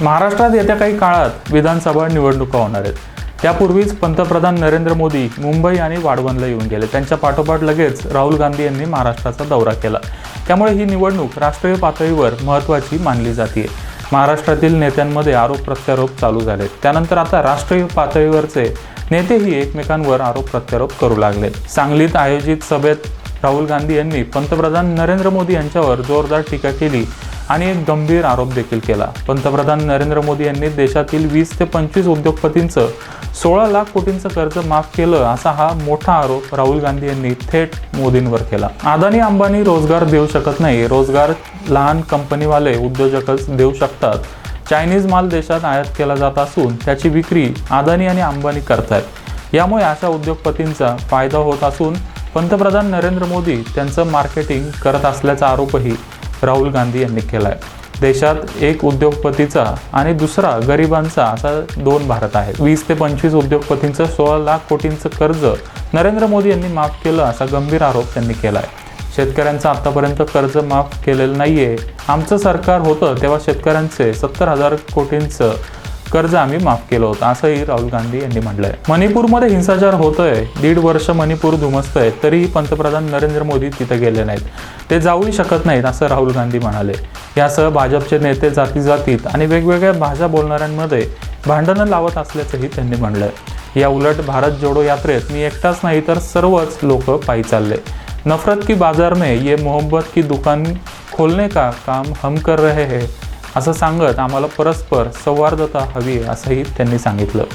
महाराष्ट्रात येत्या काही काळात विधानसभा निवडणुका होणार आहेत. त्यापूर्वीच पंतप्रधान नरेंद्र मोदी मुंबई आणि वाढवणला येऊन गेले. त्यांच्या पाठोपाठ लगेच राहुल गांधी यांनी महाराष्ट्राचा दौरा केला. त्यामुळे ही निवडणूक राष्ट्रीय पातळीवर महत्त्वाची मानली जाते महाराष्ट्रातील नेत्यांमध्ये आरोप प्रत्यारोप चालू झाले त्यानंतर आता राष्ट्रीय पातळीवरचे नेतेही एकमेकांवर आरोप प्रत्यारोप करू लागले सांगलीत आयोजित सभेत राहुल गांधी यांनी पंतप्रधान नरेंद्र मोदी यांच्यावर जोरदार टीका केली. आणि एक गंभीर आरोप देखील केला. पंतप्रधान नरेंद्र मोदी यांनी देशातील वीस ते पंचवीस उद्योगपतींचं सोळा लाख कोटींचं कर्ज माफ केलं असा हा मोठा आरोप राहुल गांधी यांनी थेट मोदींवर केला. अदानी अंबानी रोजगार देऊ शकत नाही. रोजगार लहान कंपनीवाले उद्योजकच देऊ शकतात. चायनीज माल देशात आयात केला जात असून त्याची विक्री अदानी आणि अंबानी करतायत. यामुळे अशा उद्योगपतींचा फायदा होत असून पंतप्रधान नरेंद्र मोदी त्यांचं मार्केटिंग करत असल्याचा आरोपही राहुल गांधी यांनी केला आहे देशात एक उद्योगपतीचा आणि दुसरा गरिबांचा असा दोन भारत आहेत. वीस ते पंचवीस उद्योगपतींचं सोळा लाख कोटींचं कर्ज नरेंद्र मोदी यांनी माफ केलं असा गंभीर आरोप त्यांनी केला आहे शेतकऱ्यांचं आतापर्यंत कर्ज माफ केलेलं नाही आहे आमचं सरकार होतं तेव्हा शेतकऱ्यांचे सत्तर हजार कोटींचं कर्ज आम्ही माफ केलं होतं. असंही राहुल गांधी यांनी म्हटलंय. मणिपूरमध्ये हिंसाचार होतोय. दीड वर्ष मणिपूर धुमसतंय. तरीही पंतप्रधान नरेंद्र मोदी तिथे गेले नाहीत. ते जाऊही शकत नाहीत असं राहुल गांधी म्हणाले. यासह भाजपचे नेते जाती जातीत आणि वेगवेगळ्या भाषा बोलणाऱ्यांमध्ये भांडणं लावत असल्याचंही त्यांनी म्हणलंय. या उलट भारत जोडो यात्रेत मी एकटाच नाही तर सर्वच लोक पायी चालले. नफरत की बाजार में ये मोहब्बत की दुकान खोलने का काम हम कर रहे हैं? असं सांगत आम्हाला परस्पर सौहार्दता हवी आहे असंही त्यांनी सांगितलं.